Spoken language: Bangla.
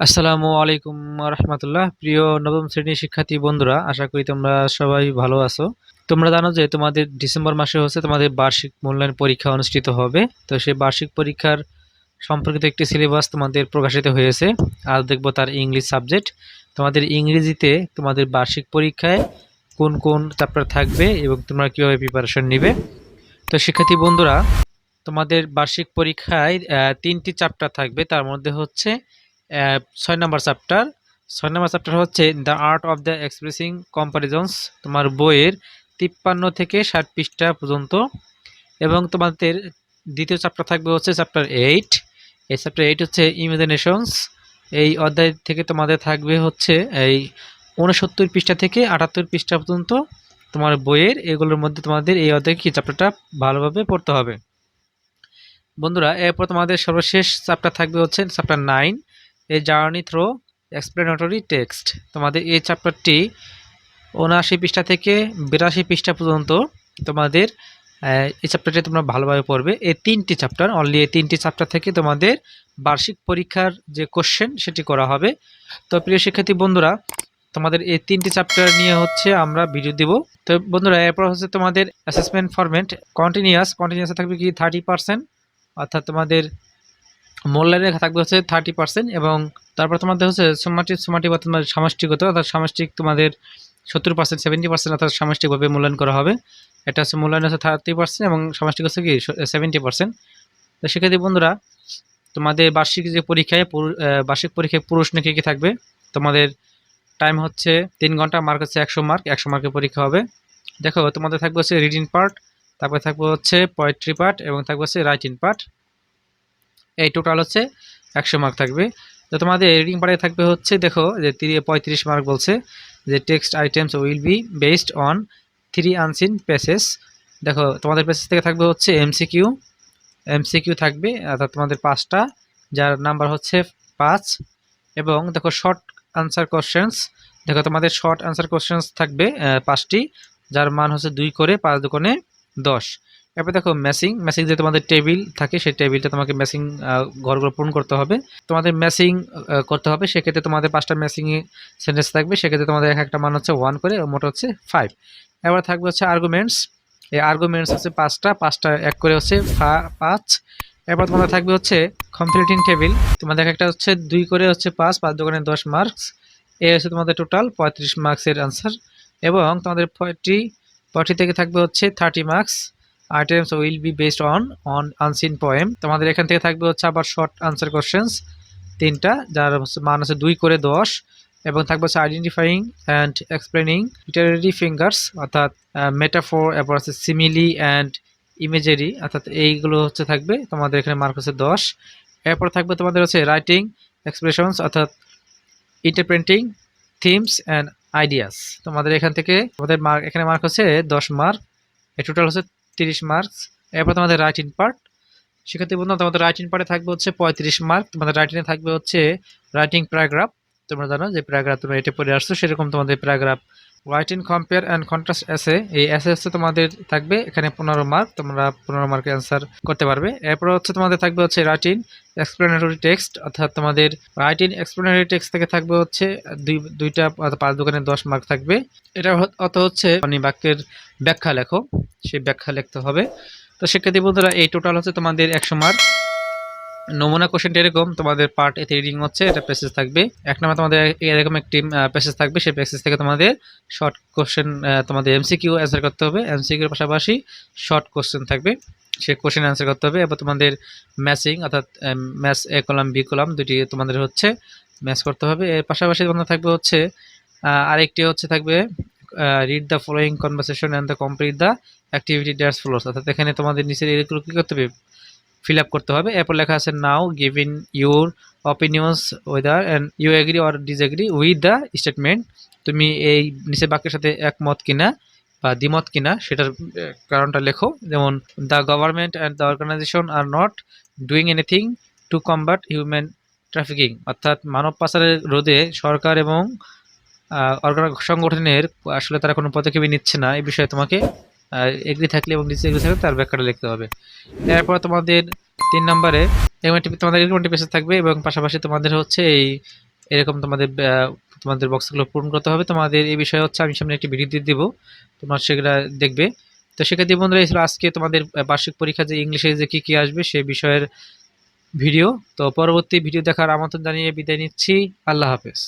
আসসালামু আলাইকুম রহমতুল্লাহ প্রিয় নবম শ্রেণির শিক্ষার্থী বন্ধুরা, আশা করি তোমরা সবাই ভালো আছো। তোমরা জানো যে তোমাদের ডিসেম্বর মাসে হচ্ছে তোমাদের বার্ষিক মূল্যায়ন পরীক্ষা অনুষ্ঠিত হবে। তো সেই বার্ষিক পরীক্ষার সম্পর্কিত একটি সিলেবাস তোমাদের প্রকাশিত হয়েছে। আর দেখব তার ইংলিশ সাবজেক্ট। তোমাদের ইংরেজিতে তোমাদের বার্ষিক পরীক্ষায় কোন কোন চ্যাপ্টার থাকবে এবং তোমরা কীভাবে প্রিপারেশন নিবে। তো শিক্ষার্থী বন্ধুরা, তোমাদের বার্ষিক পরীক্ষায় তিনটি চ্যাপ্টার থাকবে। তার মধ্যে হচ্ছে ছয় নম্বর চ্যাপ্টার ছয় নম্বর চ্যাপ্টার হচ্ছে the art of the expressing comparisons তোমার বইয়ের তিপ্পান্ন থেকে ষাট পৃষ্ঠা পর্যন্ত। এবং তোমাদের দ্বিতীয় চ্যাপ্টার থাকবে হচ্ছে চ্যাপ্টার এইট এই চ্যাপ্টার এইট হচ্ছে ইমাজিনেশনস এই অধ্যায় থেকে তোমাদের থাকবে হচ্ছে এই উনসত্তর পৃষ্ঠা থেকে আটাত্তর পৃষ্ঠা পর্যন্ত তোমার বইয়ের। এগুলোর মধ্যে তোমাদের এই অধ্যায় কি চ্যাপ্টারটা ভালোভাবে পড়তে হবে। বন্ধুরা, এরপর তোমাদের সর্বশেষ চ্যাপ্টার থাকবে হচ্ছে chapter nine a journey through explanatory text. তোমাদের এই চ্যাপ্টারটি উনআশি পৃষ্ঠা থেকে বিরাশি পৃষ্ঠা পর্যন্ত তোমাদের এই চ্যাপ্টারটি তোমরা ভালোভাবে পড়বে। এই তিনটি চ্যাপ্টার অনলি এই তিনটি চ্যাপ্টার থেকে তোমাদের বার্ষিক পরীক্ষার যে কোশ্চেন সেটি করা হবে। তো প্রিয় শিক্ষার্থী বন্ধুরা, তোমাদের এই তিনটি চ্যাপ্টার নিয়ে হচ্ছে আমরা ভিডিও দিব। তো বন্ধুরা, এরপর হচ্ছে তোমাদের অ্যাসেসমেন্ট ফরম্যাট কন্টিনিউয়াস কন্টিনিউয়াসে থাকবে কি থার্টি পার্সেন্ট অর্থাৎ তোমাদের মূল্যায়নে থাকবে হচ্ছে থার্টি পার্সেন্ট এবং তারপর তোমাদের হচ্ছে সোমাটি সোমাটি বা তোমার সামষ্টিকতা, অর্থাৎ সামষ্টিক তোমাদের সত্তর পার্সেন্ট সেভেন্টি পার্সেন্ট অর্থাৎ সামষ্টিকভাবে মূল্যায়ন করা হবে। এটা হচ্ছে মূল্যায়ন হচ্ছে থার্টি পার্সেন্ট এবং সামষ্টিক হচ্ছে কি সেভেন্টি পার্সেন্ট তো সেক্ষেত্রে বন্ধুরা, তোমাদের বার্ষিক যে পরীক্ষায় বার্ষিক পরীক্ষায় প্রশ্ন কী কী থাকবে? তোমাদের টাইম হচ্ছে তিন ঘণ্টা মার্ক হচ্ছে একশো মার্ক একশো মার্কের পরীক্ষা হবে। দেখো, তোমাদের থাকবে হচ্ছে রিডিং পার্ট তারপরে থাকবে হচ্ছে পোয়েট্রি পার্ট এবং থাকবে হচ্ছে রাইটিং পার্ট এই টোটাল হচ্ছে একশো মার্ক থাকবে। তো তোমাদের রিডিং পার্টে থাকবে হচ্ছে, দেখো, যে তিরি পঁয়ত্রিশ মার্ক বলছে, যে text items will be based on three unseen passages দেখো, তোমাদের প্যাসেজ থেকে থাকবে হচ্ছে এমসিকিউ এমসিকিউ থাকবে, অর্থাৎ তোমাদের পাঁচটা, যার নাম্বার হচ্ছে পাঁচ। এবং দেখো শর্ট আনসার কোশ্চেন্স দেখো, তোমাদের শর্ট আনসার কোশ্চেন্স থাকবে পাঁচটি, যার মান হচ্ছে দুই করে পাঁচ দুকোণে দশ। এরপর দেখো ম্যাসিং ম্যাসিং যে তোমাদের টেবিল থাকে, সেই টেবিলটা তোমাকে ম্যাসিং ঘরগুলো পূরণ করতে হবে। তোমাদের ম্যাসিং করতে হবে, সেক্ষেত্রে তোমাদের পাঁচটা ম্যাসিং সেন্টেন্স থাকবে। সেক্ষেত্রে তোমাদের এক একটা মান হচ্ছে ওয়ান করে, মোট হচ্ছে ফাইভ এবার থাকবে হচ্ছে আর্গুমেন্টস এই আর্গুমেন্টস হচ্ছে পাঁচটা পাঁচটা এক করে হচ্ছে পাঁচ। এরপর তোমাদের থাকবে হচ্ছে কমপ্লিটিং টেবিল তোমাদের একটা হচ্ছে দুই করে হচ্ছে পাঁচ পাঁচ দোকানে দশ মার্কস এ হচ্ছে তোমাদের টোটাল পঁয়ত্রিশ মার্কসের আনসার এবং তোমাদের ফর্টি ফর্টি থেকে থাকবে হচ্ছে thirty marks items will be based on on unseen poem তোমাদের এখান থেকে থাকবে হচ্ছে আবার শর্ট আনসার কোশ্চেন্স তিনটা, যার হচ্ছে মান হচ্ছে দুই করে দশ, এবং থাকবে হচ্ছে identifying and explaining literary figures অর্থাৎ মেটাফোর এরপর হচ্ছে সিমিলি অ্যান্ড ইমেজারি অর্থাৎ এইগুলো হচ্ছে থাকবে, তোমাদের এখানে মার্ক হচ্ছে দশ। এরপর থাকবে তোমাদের হচ্ছে রাইটিং এক্সপ্রেশনস অর্থাৎ ইন্টারপ্রেন্টিং থিমস অ্যান্ড আইডিয়াস তোমাদের এখান থেকে, তোমাদের মার্ক এখানে মার্ক হচ্ছে দশ মার্ক এ টোটাল হচ্ছে তিরিশ মার্কস। এরপর তোমাদের রাইটিং পার্ট। সেক্ষেত্রে বন্ধু তোমাদের রাইটিং পার্টে থাকবে হচ্ছে পঁয়ত্রিশ মার্ক। তোমাদের রাইটিংয়ে থাকবে হচ্ছে রাইটিং প্যারাগ্রাফ। তোমরা জানো যে প্যারাগ্রাফ তোমরা এটা পড়ে আসছো, সেরকম তোমাদের paragraph writing compare and contrast essay এই এসে হচ্ছে তোমাদের থাকবে এখানে পনেরো মার্ক তোমরা পনেরো মার্কের অ্যান্সার করতে পারবে। এরপর হচ্ছে তোমাদের থাকবে হচ্ছে রাইটিং এক্সপ্লেনেটরি টেক্সট অর্থাৎ তোমাদের রাইটিং এক্সপ্লেনেটরি টেক্সট থেকে থাকবে হচ্ছে দুই, দুইটা পাঁচ দোকানে দশ মার্ক থাকবে। এটা অত হচ্ছে মানে বাক্যের ব্যাখ্যা লেখো, সেই ব্যাখ্যা লিখতে হবে। তো শিক্ষার্থী বন্ধুরা, এই টোটাল হচ্ছে তোমাদের একশো মার্ক নমুনা কোশ্চেনটা এরকম, তোমাদের পার্ট এতে রিডিং হচ্ছে, এটা প্যাসেজ থাকবে। এক নম্বর তোমাদের এরকম একটি প্যাসেজ থাকবে, সেই প্যাসেজ থেকে তোমাদের শর্ট কোশ্চেন তোমাদের এমসিকিউ অ্যান্সার করতে হবে। এমসিকিউর পাশাপাশি শর্ট কোশ্চেন থাকবে, সেই কোশ্চেন অ্যান্সার করতে হবে। এবার তোমাদের ম্যাচিং অর্থাৎ match A column B column দুটি তোমাদের হচ্ছে ম্যাচ করতে হবে। এর পাশাপাশি তোমাদের থাকবে হচ্ছে আরেকটি হচ্ছে থাকবে read the following conversation and the complete the activity dash floors অর্থাৎ এখানে তোমাদের নিচের এগুলো কী করতে হবে? ফিল আপ করতে হবে। এরপর লেখা আছে now giving your opinions whether and you agree or disagree with the statement তুমি এই নিচের বাক্যের সাথে একমত কিনা বা দ্বিমত কিনা, সেটার কারণটা লেখো। যেমন the government and the organisation are not doing anything to combat human trafficking অর্থাৎ মানব পাচারের রোধে সরকার এবং সংগঠনের আসলে তারা কোনো পদক্ষেপই নিচ্ছে না। এই বিষয়ে তোমাকে এগ্রি থাকলে এবং নিচে এগ্রি থাকলে তার ব্যাখ্যাটা লিখতে হবে। এরপর তোমাদের তিন নম্বরে তোমাদের একটি পেসেজ থাকবে এবং পাশাপাশি তোমাদের হচ্ছে এই এরকম তোমাদের তোমাদের বক্সগুলো পূরণ করতে হবে। তোমাদের এই বিষয়ে হচ্ছে আমি সামনে একটি ভিডিও দিয়ে দেবো। তোমরা সেগুলা দেখবে। তো সেক্ষেত্রে বন্ধুরা, এই ছিল আজকে তোমাদের বার্ষিক পরীক্ষা যে ইংলিশে যে কী কী আসবে সেই বিষয়ের ভিডিও তো পরবর্তী ভিডিও দেখার আমন্ত্রণ জানিয়ে বিদায় নিচ্ছি। আল্লাহ হাফেজ।